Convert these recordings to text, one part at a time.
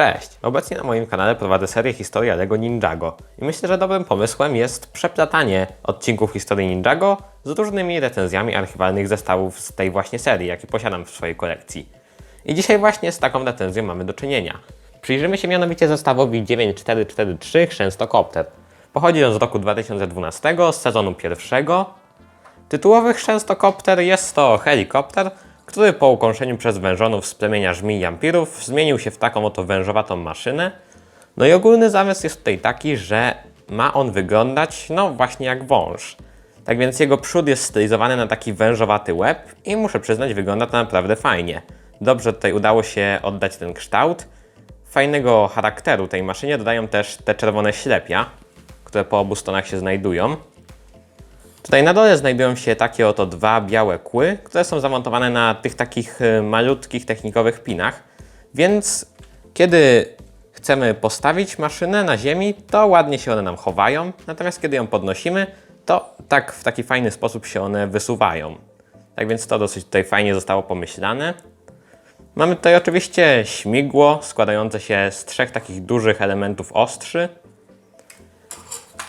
Cześć! Obecnie na moim kanale prowadzę serię Historia LEGO Ninjago i myślę, że dobrym pomysłem jest przeplatanie odcinków historii Ninjago z różnymi recenzjami archiwalnych zestawów z tej właśnie serii, jakie posiadam w swojej kolekcji. I dzisiaj właśnie z taką recenzją mamy do czynienia. Przyjrzymy się mianowicie zestawowi 9443 Chrzęstokopter. Pochodzi on z roku 2012, z sezonu pierwszego. Tytułowy chrzęstokopter jest to helikopter, który po ukąszeniu przez wężonów z plemienia żmij i jampirów zmienił się w taką oto wężowatą maszynę. No i ogólny zamysł jest tutaj taki, że ma on wyglądać no właśnie jak wąż. Tak więc jego przód jest stylizowany na taki wężowaty łeb i muszę przyznać, wygląda to naprawdę fajnie. Dobrze tutaj udało się oddać ten kształt. Fajnego charakteru tej maszynie dodają też te czerwone ślepia, które po obu stronach się znajdują. Tutaj na dole znajdują się takie oto dwa białe kły, które są zamontowane na tych takich y, malutkich technikowych pinach. Więc kiedy chcemy postawić maszynę na ziemi, to ładnie się one nam chowają. Natomiast kiedy ją podnosimy, to tak w taki fajny sposób się one wysuwają. Tak więc to dosyć tutaj fajnie zostało pomyślane. Mamy tutaj oczywiście śmigło składające się z trzech takich dużych elementów ostrzy.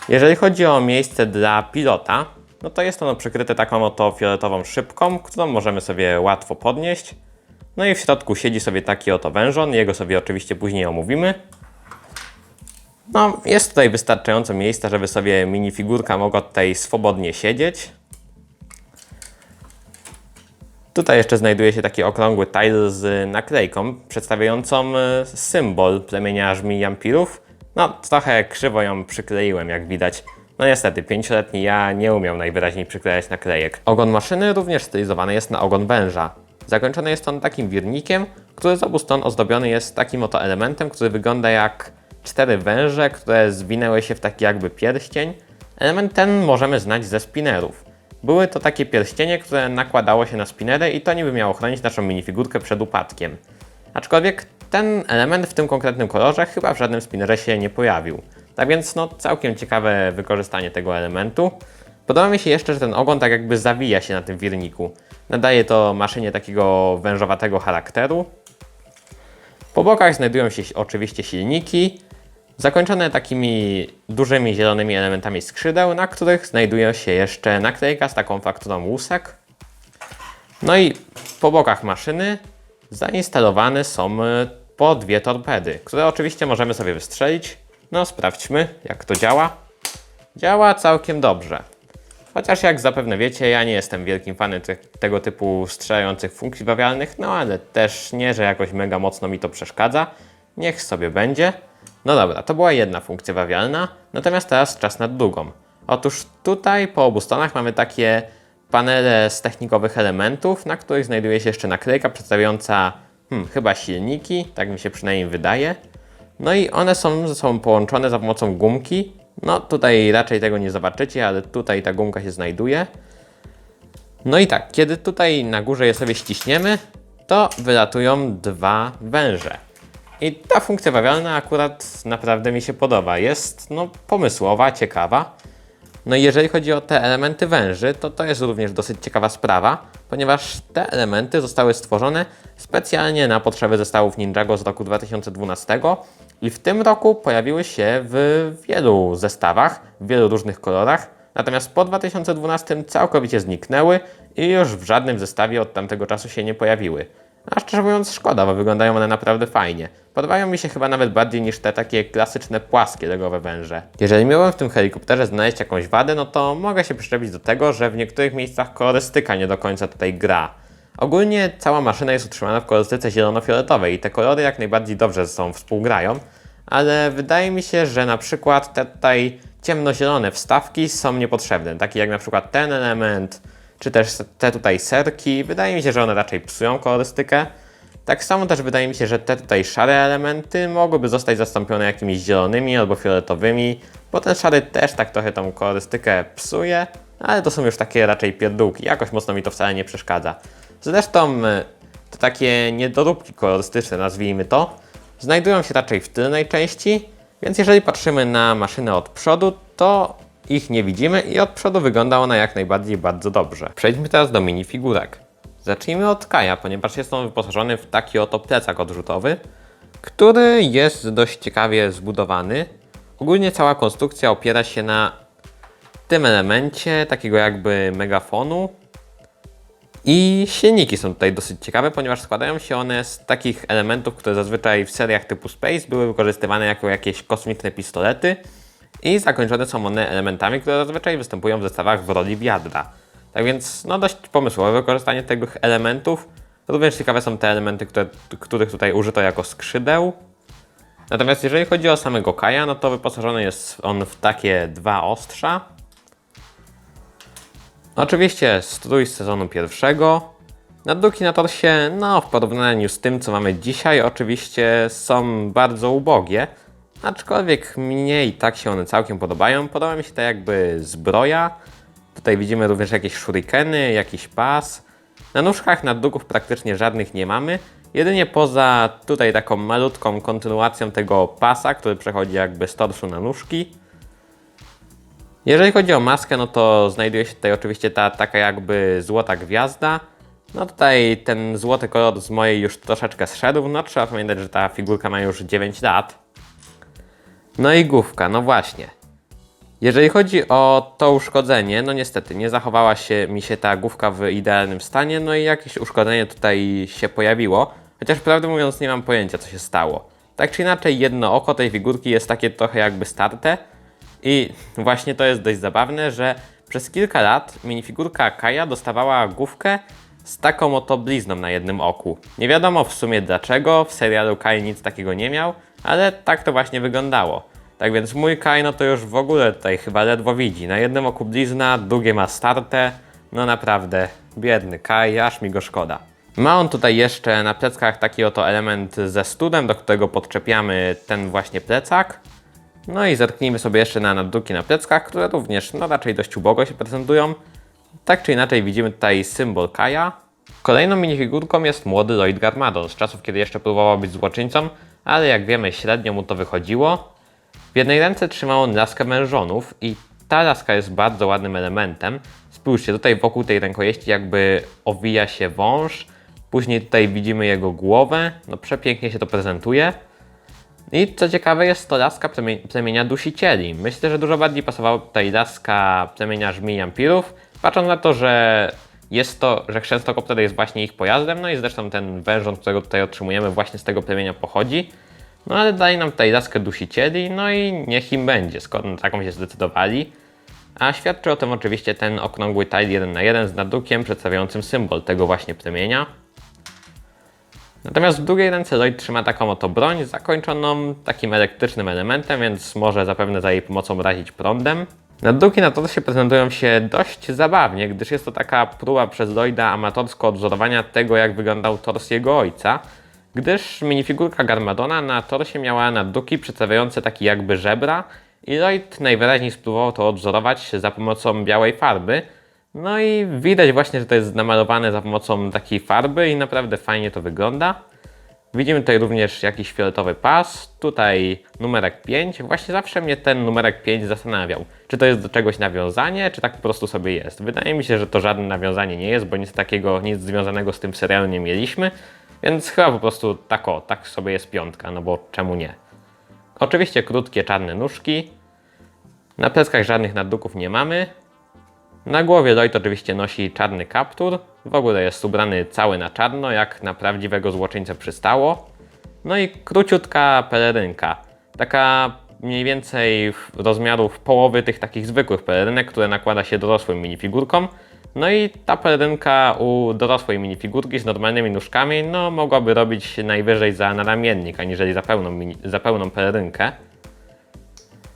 Jeżeli chodzi o miejsce dla pilota, no to jest ono przykryte taką oto fioletową szybką, którą możemy sobie łatwo podnieść. No i w środku siedzi sobie taki oto wężon, jego sobie oczywiście później omówimy. No, jest tutaj wystarczająco miejsca, żeby sobie minifigurka mogła tutaj swobodnie siedzieć. Tutaj jeszcze znajduje się taki okrągły tile z naklejką przedstawiającą e, symbol plemienia żmij jampirów. No, trochę krzywo ją przykleiłem, jak widać. No niestety, pięcioletni ja nie umiał najwyraźniej przyklejać naklejek. Ogon maszyny również stylizowany jest na ogon węża. Zakończony jest on takim wirnikiem, który z obu stron ozdobiony jest takim oto elementem, który wygląda jak cztery węże, które zwinęły się w taki jakby pierścień. Element ten możemy znać ze spinnerów. Były to takie pierścienie, które nakładało się na spinery i to niby miało chronić naszą minifigurkę przed upadkiem. Aczkolwiek ten element w tym konkretnym kolorze chyba w żadnym spinnerze się nie pojawił. Tak więc no całkiem ciekawe wykorzystanie tego elementu. Podoba mi się jeszcze, że ten ogon tak jakby zawija się na tym wirniku. Nadaje to maszynie takiego wężowatego charakteru. Po bokach znajdują się oczywiście silniki, zakończone takimi dużymi zielonymi elementami skrzydeł, na których znajduje się jeszcze naklejka z taką fakturą łusek. No i po bokach maszyny zainstalowane są e, po dwie torpedy, które oczywiście możemy sobie wystrzelić. No sprawdźmy jak to działa. Działa całkiem dobrze. Chociaż jak zapewne wiecie, ja nie jestem wielkim fanem te, tego typu strzelających funkcji bawialnych, no ale też nie, że jakoś mega mocno mi to przeszkadza. Niech sobie będzie. No dobra, to była jedna funkcja bawialna, natomiast teraz czas na drugą. Otóż tutaj po obu stronach mamy takie panele z technikowych elementów, na których znajduje się jeszcze naklejka przedstawiająca hmm, chyba silniki, tak mi się przynajmniej wydaje. No i one są ze sobą połączone za pomocą gumki. No tutaj raczej tego nie zobaczycie, ale tutaj ta gumka się znajduje. No i tak, kiedy tutaj na górze je sobie ściśniemy, to wylatują dwa węże. I ta funkcja bawialna akurat naprawdę mi się podoba. Jest no, pomysłowa, ciekawa. No i jeżeli chodzi o te elementy węży, to to jest również dosyć ciekawa sprawa, ponieważ te elementy zostały stworzone specjalnie na potrzeby zestawów Ninjago z roku 2012 i w tym roku pojawiły się w wielu zestawach, w wielu różnych kolorach, natomiast po 2012 całkowicie zniknęły i już w żadnym zestawie od tamtego czasu się nie pojawiły. A szczerze mówiąc szkoda, bo wyglądają one naprawdę fajnie. Podobają mi się chyba nawet bardziej niż te takie klasyczne płaskie legowe węże. Jeżeli miałem w tym helikopterze znaleźć jakąś wadę, no to mogę się przyczepić do tego, że w niektórych miejscach kolorystyka nie do końca tutaj gra. Ogólnie cała maszyna jest utrzymana w kolorystyce zielono-fioletowej i te kolory jak najbardziej dobrze ze sobą współgrają, ale wydaje mi się, że na przykład te tutaj ciemnozielone wstawki są niepotrzebne, takie jak na przykład ten element, czy też te tutaj serki. Wydaje mi się, że one raczej psują kolorystykę. Tak samo też wydaje mi się, że te tutaj szare elementy mogłyby zostać zastąpione jakimiś zielonymi albo fioletowymi, bo ten szary też tak trochę tą kolorystykę psuje, ale to są już takie raczej pierdółki, jakoś mocno mi to wcale nie przeszkadza. Zresztą to takie niedoróbki kolorystyczne, nazwijmy to, znajdują się raczej w tylnej części, więc jeżeli patrzymy na maszynę od przodu, to ich nie widzimy i od przodu wygląda ona jak najbardziej bardzo dobrze. Przejdźmy teraz do minifigurek. Zacznijmy od Kaja, ponieważ jest on wyposażony w taki oto plecak odrzutowy. który jest dość ciekawie zbudowany. Ogólnie cała konstrukcja opiera się na tym elemencie, takiego jakby megafonu. I silniki są tutaj dosyć ciekawe, ponieważ składają się one z takich elementów, które zazwyczaj w seriach typu Space były wykorzystywane jako jakieś kosmiczne pistolety. I zakończone są one elementami, które zazwyczaj występują w zestawach w roli wiadra. Tak więc, no dość pomysłowe wykorzystanie tych elementów. Również ciekawe są te elementy, które, których tutaj użyto jako skrzydeł. Natomiast jeżeli chodzi o samego Kaja, no to wyposażony jest on w takie dwa ostrza. Oczywiście strój z sezonu pierwszego. Nadruki na torsie, no w porównaniu z tym, co mamy dzisiaj, oczywiście są bardzo ubogie. Aczkolwiek mnie i tak się one całkiem podobają. Podoba mi się ta jakby zbroja. Tutaj widzimy również jakieś shurikeny, jakiś pas. Na nóżkach nadruków praktycznie żadnych nie mamy. Jedynie poza tutaj taką malutką kontynuacją tego pasa, który przechodzi jakby z torszu na nóżki. Jeżeli chodzi o maskę, no to znajduje się tutaj oczywiście ta taka jakby złota gwiazda. No tutaj ten złoty kolor z mojej już troszeczkę zszedł. No trzeba pamiętać, że ta figurka ma już 9 lat. No i główka, no właśnie. Jeżeli chodzi o to uszkodzenie, no niestety nie zachowała się mi się ta główka w idealnym stanie, no i jakieś uszkodzenie tutaj się pojawiło, chociaż prawdę mówiąc nie mam pojęcia co się stało. Tak czy inaczej jedno oko tej figurki jest takie trochę jakby starte i właśnie to jest dość zabawne, że przez kilka lat minifigurka Kaja dostawała główkę z taką oto blizną na jednym oku. Nie wiadomo w sumie dlaczego, w serialu Kai nic takiego nie miał, ale tak to właśnie wyglądało. Tak więc mój Kai no to już w ogóle tutaj chyba ledwo widzi. Na jednym oku blizna, drugie ma startę. No naprawdę, biedny Kai, aż mi go szkoda. Ma on tutaj jeszcze na pleckach taki oto element ze studem, do którego podczepiamy ten właśnie plecak. No i zerknijmy sobie jeszcze na nadruki na pleckach, które również no raczej dość ubogo się prezentują. Tak czy inaczej widzimy tutaj symbol Kaja. Kolejną minifigurką jest młody Lloyd Garmadon z czasów, kiedy jeszcze próbował być złoczyńcą, ale jak wiemy średnio mu to wychodziło. W jednej ręce trzymał on laskę mężonów i ta laska jest bardzo ładnym elementem. Spójrzcie, tutaj wokół tej rękojeści jakby owija się wąż. Później tutaj widzimy jego głowę. No przepięknie się to prezentuje. I co ciekawe jest to laska plemienia dusicieli. Myślę, że dużo bardziej pasowała tutaj laska plemienia żmi jampirów, patrząc na to, że jest to, że chrzęstokopter jest właśnie ich pojazdem, no i zresztą ten wężon, którego tutaj otrzymujemy właśnie z tego plemienia pochodzi. No ale daje nam tutaj laskę dusicieli, no i niech im będzie, skoro na taką się zdecydowali. A świadczy o tym oczywiście ten okrągły tile 1 na 1 z nadrukiem przedstawiającym symbol tego właśnie plemienia. Natomiast w drugiej ręce Lloyd trzyma taką oto broń zakończoną takim elektrycznym elementem, więc może zapewne za jej pomocą razić prądem. Nadruki na torsie prezentują się dość zabawnie, gdyż jest to taka próba przez Lloyda amatorsko odwzorowania tego, jak wyglądał tors jego ojca, gdyż minifigurka Garmadona na torsie miała nadruki przedstawiające taki jakby żebra i Lloyd najwyraźniej spróbował to odwzorować za pomocą białej farby, no i widać właśnie, że to jest namalowane za pomocą takiej farby i naprawdę fajnie to wygląda. Widzimy tutaj również jakiś fioletowy pas, tutaj numerek 5. Właśnie zawsze mnie ten numerek 5 zastanawiał, czy to jest do czegoś nawiązanie, czy tak po prostu sobie jest. Wydaje mi się, że to żadne nawiązanie nie jest, bo nic takiego, nic związanego z tym serialem nie mieliśmy, więc chyba po prostu tak o, tak sobie jest piątka, no bo czemu nie. Oczywiście krótkie czarne nóżki, na pleckach żadnych nadruków nie mamy, na głowie Lloyd oczywiście nosi czarny kaptur, w ogóle jest ubrany cały na czarno, jak na prawdziwego złoczyńcę przystało. No i króciutka pelerynka, taka mniej więcej w rozmiarów połowy tych takich zwykłych pelerynek, które nakłada się dorosłym minifigurkom. No i ta pelerynka u dorosłej minifigurki z normalnymi nóżkami, no mogłaby robić najwyżej za naramiennik, aniżeli za pełną, za pełną pelerynkę.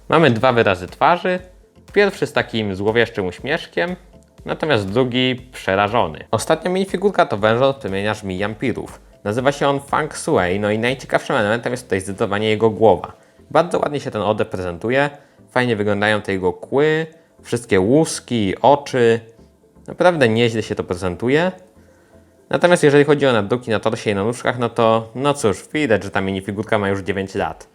Mamy dwa wyrazy twarzy. Pierwszy z takim złowieszczym uśmieszkiem, natomiast drugi przerażony. Ostatnia minifigurka to wężon plemienia żmi jampirów. Nazywa się on Fang Sui, no i najciekawszym elementem jest tutaj zdecydowanie jego głowa. Bardzo ładnie się ten odew prezentuje, fajnie wyglądają te jego kły, wszystkie łuski, oczy. Naprawdę nieźle się to prezentuje. Natomiast jeżeli chodzi o nadruki na torsie i na nóżkach, no to no cóż, widać, że ta minifigurka ma już 9 lat.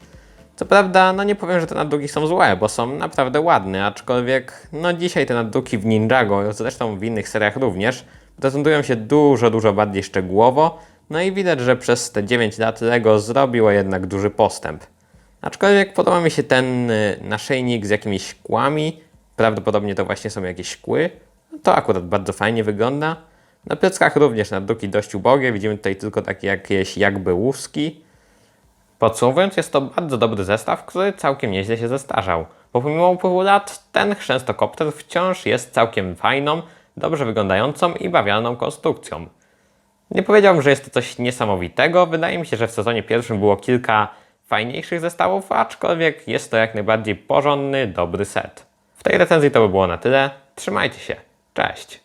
Co prawda, no nie powiem, że te nadruki są złe, bo są naprawdę ładne, aczkolwiek no dzisiaj te nadruki w Ninjago, zresztą w innych seriach również, prezentują się dużo, dużo bardziej szczegółowo, No i widać, że przez te 9 lat LEGO zrobiło jednak duży postęp. Aczkolwiek podoba mi się ten y, naszyjnik z jakimiś kłami, prawdopodobnie to właśnie są jakieś kły. No to akurat bardzo fajnie wygląda. Na pleckach również nadruki dość ubogie, widzimy tutaj tylko takie jakieś jakby łuski. Podsumowując, jest to bardzo dobry zestaw, który całkiem nieźle się zestarzał. Bo pomimo upływu lat, ten chrzęstokopter wciąż jest całkiem fajną, dobrze wyglądającą i bawialną konstrukcją. Nie powiedziałbym, że jest to coś niesamowitego. Wydaje mi się, że w sezonie pierwszym było kilka fajniejszych zestawów, aczkolwiek jest to jak najbardziej porządny, dobry set. W tej recenzji to by było na tyle. Trzymajcie się. Cześć!